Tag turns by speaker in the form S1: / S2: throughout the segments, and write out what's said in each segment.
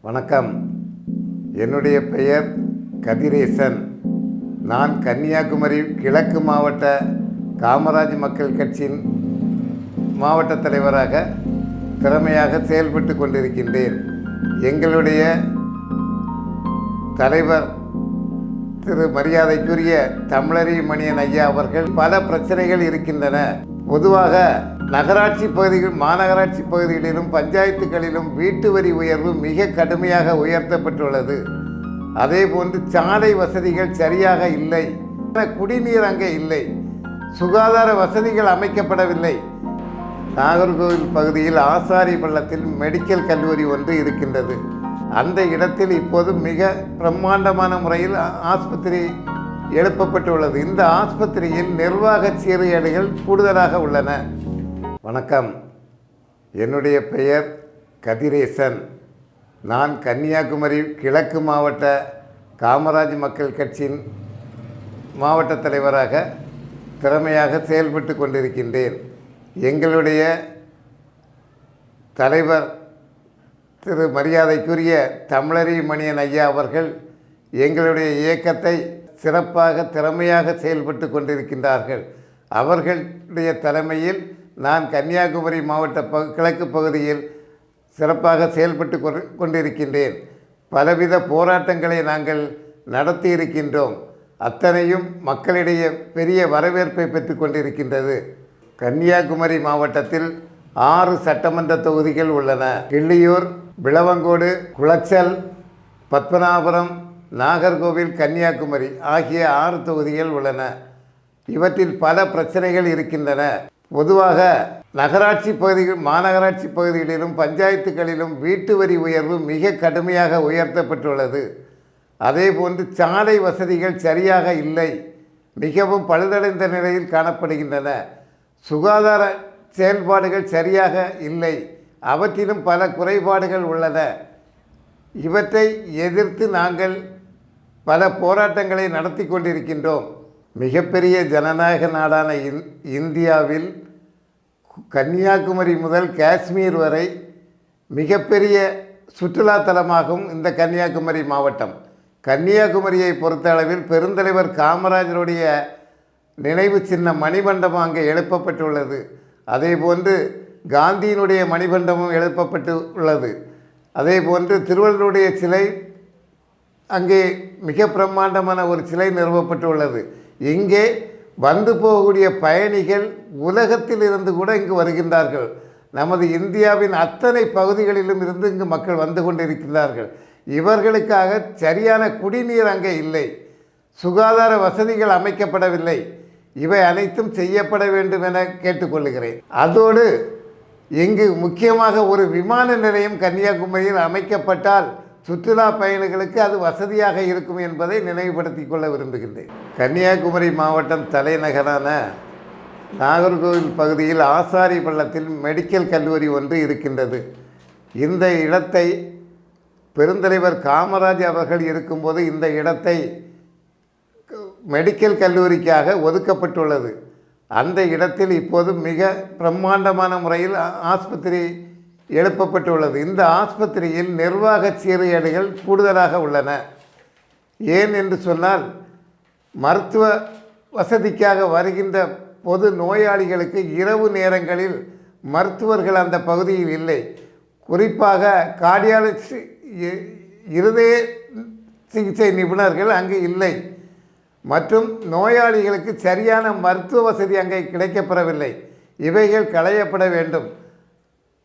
S1: வணக்கம். என்னுடைய பெயர் கதிரேசன். நான் கன்னியாகுமரி கிழக்கு மாவட்ட காமராஜ் மக்கள் கட்சியின் மாவட்ட தலைவராக திறமையாக செயல்பட்டு கொண்டிருக்கின்றேன். எங்களுடைய தலைவர் திரு மரியாதைக்குரிய தமிழறி மணியன் ஐயா அவர்கள் பல பிரச்சனைகள் இருக்கின்றன. பொதுவாக நகராட்சி பகுதிகள் மாநகராட்சி பகுதிகளிலும் பஞ்சாயத்துகளிலும் வீட்டு வரி உயர்வு மிக கடுமையாக உயர்த்தப்பட்டுள்ளது. அதே போன்று சாலை வசதிகள் சரியாக இல்லை. குடிநீர் அங்கே இல்லை. சுகாதார வசதிகள் அமைக்கப்படவில்லை. நாகர்கோவில் பகுதியில் ஆசாரி பள்ளத்தில் மெடிக்கல் கல்லூரி ஒன்று இருக்கின்றது. அந்த இடத்தில் இப்போது மிக பிரம்மாண்டமான முறையில் ஆஸ்பத்திரி எழுப்பப்பட்டுள்ளது. இந்த ஆஸ்பத்திரியில் நிர்வாக சீரியடைகள் கூடுதலாக உள்ளன. வணக்கம். என்னுடைய பெயர் கதிரேசன். நான் கன்னியாகுமரி கிழக்கு மாவட்ட காமராஜ் மக்கள் கட்சியின் மாவட்ட தலைவராக திறமையாக செயல்பட்டு கொண்டிருக்கின்றேன். எங்களுடைய தலைவர் திரு மரியாதைக்குரிய தமிழறி மணியன் ஐயா அவர்கள் எங்களுடைய இயக்கத்தை சிறப்பாக திறமையாக செயல்பட்டு கொண்டிருக்கின்றார்கள். அவர்களுடைய தலைமையில் நான் கன்னியாகுமரி மாவட்ட ப கிழக்கு பகுதியில் சிறப்பாக செயல்பட்டு கொண்டிருக்கின்றேன். பலவித போராட்டங்களை நாங்கள் நடத்தி இருக்கின்றோம் அத்தனையும் மக்களிடையே பெரிய வரவேற்பை பெற்று கொண்டிருக்கின்றது. கன்னியாகுமரி மாவட்டத்தில் ஆறு சட்டமன்ற தொகுதிகள் உள்ளன. கிள்ளியூர் விளவங்கோடு குளச்சல் பத்மநாபுரம் நாகர்கோவில் கன்னியாகுமரி ஆகிய ஆறு தொகுதிகள் உள்ளன. இவற்றில் பல பிரச்சனைகள் இருக்கின்றன. பொதுவாக நகராட்சி பகுதிகள் மாநகராட்சி பகுதிகளிலும் பஞ்சாயத்துகளிலும் வீட்டு வரி உயர்வு மிக கடுமையாக உயர்த்தப்பட்டுள்ளது. அதேபோன்று சாலை வசதிகள் சரியாக இல்லை. மிகவும் பழுதடைந்த நிலையில் காணப்படுகின்றன. சுகாதார செயல்பாடுகள் சரியாக இல்லை. அவற்றிலும் பல குறைபாடுகள் உள்ளன. இவற்றை எதிர்த்து நாங்கள் பல போராட்டங்களை நடத்தி கொண்டிருக்கின்றோம். மிகப்பெரிய ஜனநாயக நாடான இந் இந்தியாவில் கன்னியாகுமரி முதல் காஷ்மீர் வரை மிகப்பெரிய சுற்றுலாத்தலமாகும் இந்த கன்னியாகுமரி மாவட்டம். கன்னியாகுமரியை பொறுத்தளவில் பெருந்தலைவர் காமராஜருடைய நினைவு சின்ன மணிமண்டபம் அங்கே எழுப்பப்பட்டுள்ளது. அதேபோன்று காந்தியினுடைய மணிமண்டபம் எழுப்பப்பட்டு உள்ளது அதேபோன்று திருவள்ளுவருடைய சிலை அங்கே மிக பிரம்மாண்டமான ஒரு சிலை நிறுவப்பட்டுள்ளது. இங்கே வந்து போகக்கூடிய பயணிகள் உலகத்தில் இருந்து கூட இங்கு வருகின்றார்கள். நமது இந்தியாவின் அத்தனை பகுதிகளிலும் இருந்து இங்கு மக்கள் வந்து கொண்டிருக்கிறார்கள் இவர்களுக்காக சரியான குடிநீர் அங்கே இல்லை. சுகாதார வசதிகள் அமைக்கப்படவில்லை. இவை அனைத்தும் செய்யப்பட வேண்டும் என கேட்டுக்கொள்கிறேன் அதோடு இங்கு முக்கியமாக ஒரு விமான நிலையம் கன்னியாகுமரியில் அமைக்கப்பட்டால் சுற்றுலா பயணிகளுக்கு அது வசதியாக இருக்கும் என்பதை நினைவுபடுத்தி கொள்ள விரும்புகின்றேன். கன்னியாகுமரி மாவட்டம் தலைநகரான நாகர்கோவில் பகுதியில் ஆசாரி பள்ளத்தில் மெடிக்கல் கல்லூரி ஒன்று இருக்கின்றது. இந்த இடத்தை பெருந்தலைவர் காமராஜ் அவர்கள் இருக்கும்போது இந்த இடத்தை மெடிக்கல் கல்லூரிக்காக ஒதுக்கப்பட்டுள்ளது. அந்த இடத்தில் இப்போது மிக பிரம்மாண்டமான முறையில் ஆஸ்பத்திரி எழுப்பப்பட்டுள்ளது. இந்த ஆஸ்பத்திரியில் நிர்வாக சீர்கேடுகள் கூடுதலாக உள்ளன. ஏன் என்று சொன்னால் மருத்துவ வசதிக்காக வருகின்ற பொது நோயாளிகளுக்கு இரவு நேரங்களில் மருத்துவர்கள் அந்த பகுதியில் இல்லை. குறிப்பாக கார்டியாலஜி இ- இருதய சிகிச்சை நிபுணர்கள் அங்கு இல்லை. மற்றும் நோயாளிகளுக்கு சரியான மருத்துவ வசதி அங்கே கிடைக்கப்பெறவில்லை. இவைகள் களையப்பட வேண்டும்.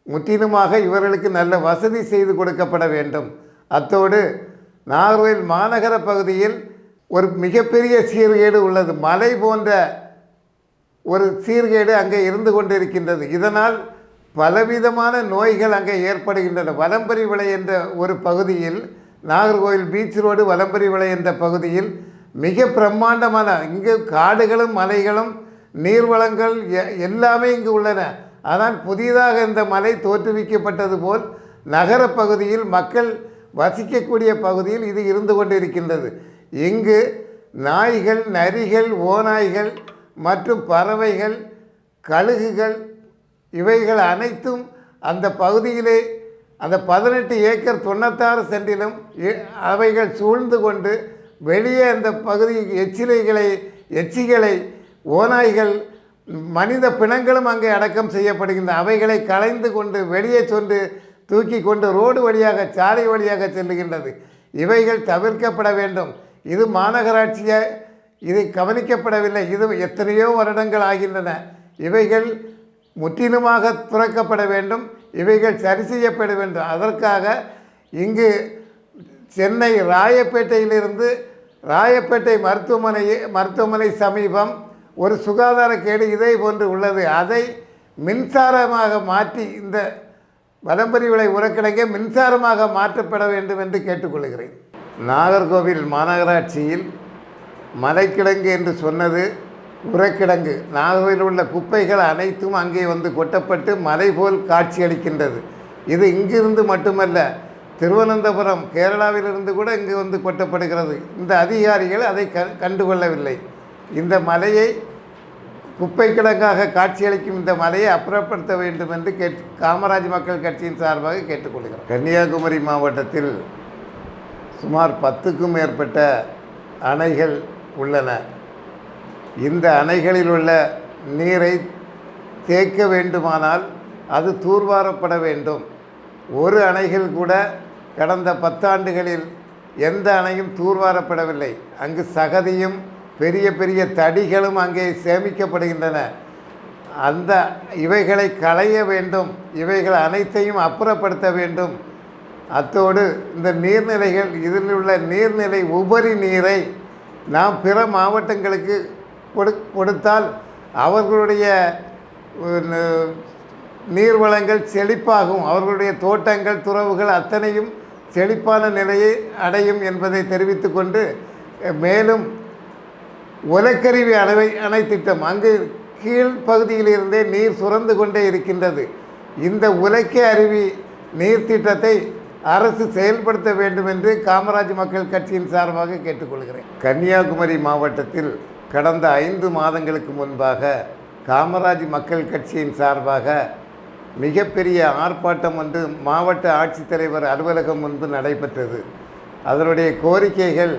S1: முற்றிலுமாக இவர்களுக்கு நல்ல வசதி செய்து கொடுக்கப்பட வேண்டும். அத்தோடு நாகர்கோவில் மாநகர பகுதியில் ஒரு மிகப்பெரிய சீர்கேடு உள்ளது. மலை போன்ற ஒரு சீர்கேடு அங்கே இருந்து கொண்டிருக்கின்றது. இதனால் பலவிதமான நோய்கள் அங்கே ஏற்படுகின்றன. வலம்பரி விளை என்ற ஒரு பகுதியில் நாகர்கோவில் பீச் ரோடு வலம்பரி விளை என்ற பகுதியில் மிக பிரம்மாண்டமான இங்கு காடுகளும் மலைகளும் நீர்வளங்கள் எ- எல்லாமே இங்கு உள்ளன. ஆனால் புதிதாக இந்த மலை தோற்றுவிக்கப்பட்டது போல் நகர பகுதியில் மக்கள் வசிக்கக்கூடிய பகுதியில் இது இருந்து கொண்டிருக்கின்றது. இங்கு நாய்கள் நரிகள் ஓநாய்கள் மற்றும் பறவைகள் கழுகுகள் இவைகள் அனைத்தும் அந்த பகுதியிலே அந்த பதினெட்டு ஏக்கர் தொண்ணூத்தாறு சென்டிலும் இ- அவைகள் சூழ்ந்து கொண்டு வெளியே அந்த பகுதி எச்சிலைகளை எச்சிகளை ஓநாய்கள் மனித பிணங்களும் அங்கே அடக்கம் செய்யப்படுகின்றன அவைகளை கலைந்து கொண்டு வெளியே சென்று தூக்கி கொண்டு ரோடு வழியாக சாலை வழியாக செல்லுகின்றது. இவைகள் தவிர்க்கப்பட வேண்டும். இது மாநகராட்சியை இது கவனிக்கப்படவில்லை. இது எத்தனையோ வருடங்கள் ஆகின்றன. இவைகள் முற்றிலுமாக துறக்கப்பட வேண்டும். இவைகள் சரி செய்யப்பட வேண்டும். அதற்காக இங்கு சென்னை ராயப்பேட்டையிலிருந்து ராயப்பேட்டை மருத்துவமனை மருத்துவமனை சமீபம் ஒரு சுகாதார கேடு இதே போன்று உள்ளது. அதை மின்சாரமாக மாற்றி இந்த வலம்பரி விலை உரக்கிழங்கை மின்சாரமாக மாற்றப்பட வேண்டும் என்று கேட்டுக்கொள்கிறேன். நாகர்கோவில் மாநகராட்சியில் மலைக்கிழங்கு என்று சொன்னது உரக்கிழங்கு. நாகர்கோவில் உள்ள குப்பைகள் அனைத்தும் அங்கே வந்து கொட்டப்பட்டு மலை போல் காட்சியளிக்கின்றது இது இங்கிருந்து மட்டுமல்ல திருவனந்தபுரம் கேரளாவிலிருந்து கூட இங்கு வந்து கொட்டப்படுகிறது. இந்த அதிகாரிகள் அதை க கண்டுகொள்ளவில்லை. இந்த மலையை குப்பை கிடங்காக காட்சியளிக்கும் இந்த மலையை அப்புறப்படுத்த வேண்டும் என்று கேட் காமராஜ் மக்கள் கட்சியின் சார்பாக கேட்டுக்கொள்கிறோம். கன்னியாகுமரி மாவட்டத்தில் சுமார் பத்துக்கும் மேற்பட்ட அணைகள் உள்ளன. இந்த அணைகளில் உள்ள நீரை தேக்க வேண்டுமானால் அது தூர்வாரப்பட வேண்டும். ஒரு அணைகள் கூட கடந்த பத்தாண்டுகளில் எந்த அணையும் தூர்வாரப்படவில்லை. அங்கு சகதியும் பெரிய பெரிய தடிகளும் அங்கே சேமிக்கப்படுகின்றன. அந்த இவைகளை களைய வேண்டும். இவைகள் அனைத்தையும் அப்புறப்படுத்த வேண்டும். அத்தோடு இந்த நீர்நிலைகள் இதில் உள்ள நீர்நிலை உபரி நீரை நாம் பிற மாவட்டங்களுக்கு கொடு கொடுத்தால் அவர்களுடைய நீர்வளங்கள் நீர் வளங்கள் செழிப்பாகும். அவர்களுடைய தோட்டங்கள் துறவுகள் அத்தனையும் செழிப்பான நிலையை அடையும் என்பதை தெரிவித்துக்கொண்டு மேலும் உலக்கருவி அணை அணை திட்டம் அங்கு கீழ் பகுதியிலிருந்தே நீர் சுரந்து கொண்டே இருக்கின்றது. இந்த உலக்கை அருவி நீர் திட்டத்தை அரசு செயல்படுத்த வேண்டும் என்று காமராஜ் மக்கள் கட்சியின் சார்பாக கேட்டுக்கொள்கிறேன். கன்னியாகுமரி மாவட்டத்தில் கடந்த ஐந்து மாதங்களுக்கு முன்பாக காமராஜ் மக்கள் கட்சியின் சார்பாக மிகப்பெரிய ஆர்ப்பாட்டம் ஒன்று மாவட்ட ஆட்சித்தலைவர் அலுவலகம் முன்பு நடைபெற்றது. அதனுடைய கோரிக்கைகள்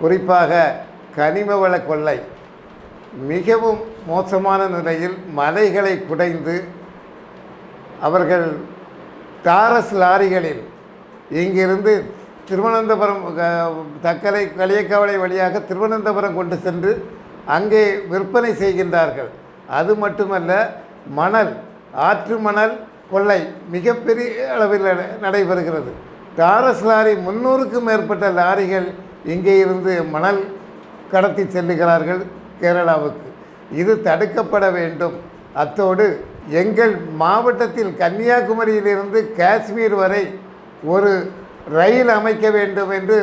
S1: குறிப்பாக கனிம வள கொள்ளை. மிகவும் மோசமான நிலையில் மலைகளை குடைந்து அவர்கள் தாரஸ் லாரிகளில் இங்கிருந்து திருவனந்தபுரம் தக்கலை களியக்காவலை வழியாக திருவனந்தபுரம் கொண்டு சென்று அங்கே விற்பனை செய்கின்றார்கள். அது மட்டுமல்ல மணல் ஆற்று மணல் கொள்ளை மிகப்பெரிய அளவில் நடைபெறுகிறது. டாரஸ் லாரி முந்நூறுக்கும் மேற்பட்ட லாரிகள் இங்கே இருந்து மணல் கடத்தி செல்லுகிறார்கள் கேரளாவுக்கு. இது தடுக்கப்பட வேண்டும். அத்தோடு எங்கள் மாவட்டத்தில் கன்னியாகுமரியிலிருந்து காஷ்மீர் வரை ஒரு ரயில் அமைக்க வேண்டும் என்று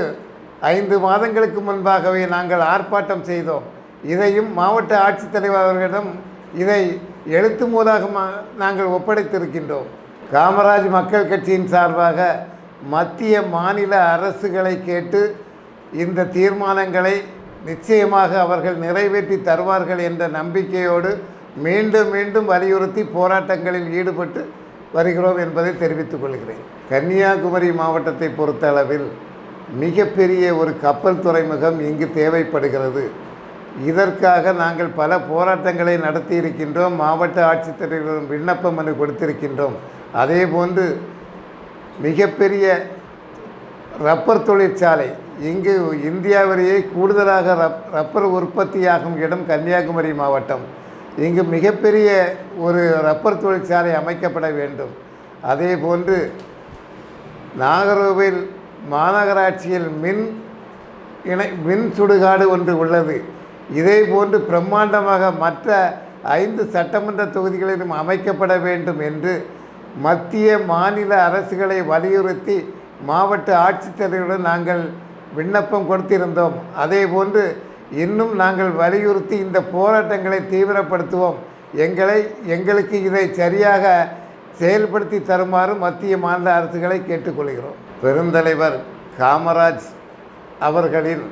S1: ஐந்து மாதங்களுக்கு முன்பாகவே நாங்கள் ஆர்ப்பாட்டம் செய்தோம். இதையும் மாவட்ட ஆட்சித்தலைவர் அவர்களிடம் இதை எழுத்து மூலமாக நாங்கள் ஒப்படைத்திருக்கின்றோம். காமராஜ் மக்கள் கட்சியின் சார்பாக மத்திய மாநில அரசுகளை கேட்டு இந்த தீர்மானங்களை நிச்சயமாக அவர்கள் நிறைவேற்றி தருவார்கள் என்ற நம்பிக்கையோடு மீண்டும் மீண்டும் வலியுறுத்தி போராட்டங்களில் ஈடுபட்டு வருகிறோம் என்பதை தெரிவித்துக் கொள்கிறேன். கன்னியாகுமரி மாவட்டத்தை பொறுத்தளவில் மிகப்பெரிய ஒரு கப்பல் துறைமுகம் இங்கு தேவைப்படுகிறது. இதற்காக நாங்கள் பல போராட்டங்களை நடத்தி இருக்கின்றோம் மாவட்ட ஆட்சித்தலைவரும் விண்ணப்ப மனு கொடுத்திருக்கின்றோம். அதே போன்று மிகப்பெரிய ரப்பர் தொழிற்சாலை இங்கு இந்தியாவிலேயே கூடுதலாக ரப் ரப்பர் உற்பத்தியாகும் இடம் கன்னியாகுமரி மாவட்டம். இங்கு மிகப்பெரிய ஒரு ரப்பர் தொழிற்சாலை அமைக்கப்பட வேண்டும். அதே போன்று நாகரோவில் மாநகராட்சியில் மின் இணை மின் சுடுகாடு ஒன்று உள்ளது. இதே போன்று பிரம்மாண்டமாக மற்ற ஐந்து சட்டமன்ற தொகுதிகளிலும் அமைக்கப்பட வேண்டும் என்று மத்திய மாநில அரசுகளை வலியுறுத்தி மாவட்ட ஆட்சித்தலைவருடன் நாங்கள் விண்ணப்பம் கொடுத்திருந்தோம். அதே போன்று இன்னும் நாங்கள் வலியுறுத்தி இந்த போராட்டங்களை தீவிரப்படுத்துவோம். எங்களை எங்களுக்கு இதை சரியாக செயல்படுத்தி தருமாறு மத்திய மாநில அரசுகளை கேட்டுக்கொள்கிறோம். பெருந்தலைவர் காமராஜ் அவர்களின்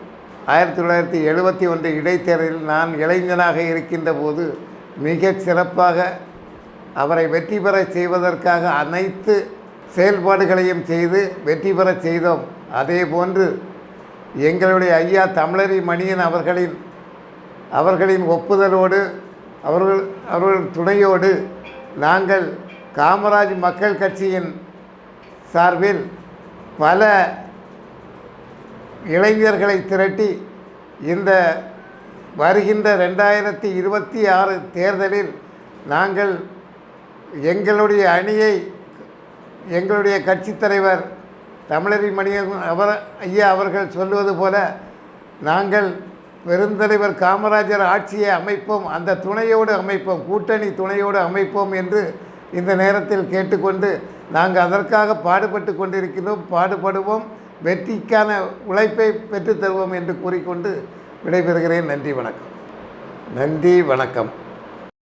S1: ஆயிரத்தி தொள்ளாயிரத்தி எழுபத்தி ஒன்று இடைத்தேர்தலில் நான் இளைஞனாக இருக்கின்ற போது மிக சிறப்பாக அவரை வெற்றி பெற செய்வதற்காக அனைத்து செயல்பாடுகளையும் செய்து வெற்றி பெறச் செய்தோம். அதே போன்று எங்களுடைய ஐயா தமிழரி மணியன் அவர்களின் அவர்களின் ஒப்புதலோடு அவர்கள் அவர்கள் துணையோடு நாங்கள் காமராஜ் மக்கள் கட்சியின் சார்பில் பல இளைஞர்களை திரட்டி இந்த வருகின்ற ரெண்டாயிரத்தி இருபத்தி ஆறு தேர்தலில் நாங்கள் எங்களுடைய அணியை எங்களுடைய கட்சித் தலைவர் தமிழரி மணியன் அவர் ஐயா அவர்கள் சொல்லுவது போல நாங்கள் பெருந்தலைவர் காமராஜர் ஆட்சியை அமைப்போம் அந்த துணையோடு அமைப்போம் கூட்டணி துணையோடு அமைப்போம் என்று இந்த நேரத்தில் கேட்டுக்கொண்டு நாங்கள் அதற்காக பாடுபட்டு கொண்டிருக்கிறோம் பாடுபடுவோம் வெற்றிக்கான உழைப்பை பெற்றுத்தருவோம் என்று கூறிக்கொண்டு விடைபெறுகிறேன். நன்றி வணக்கம். நன்றி வணக்கம்.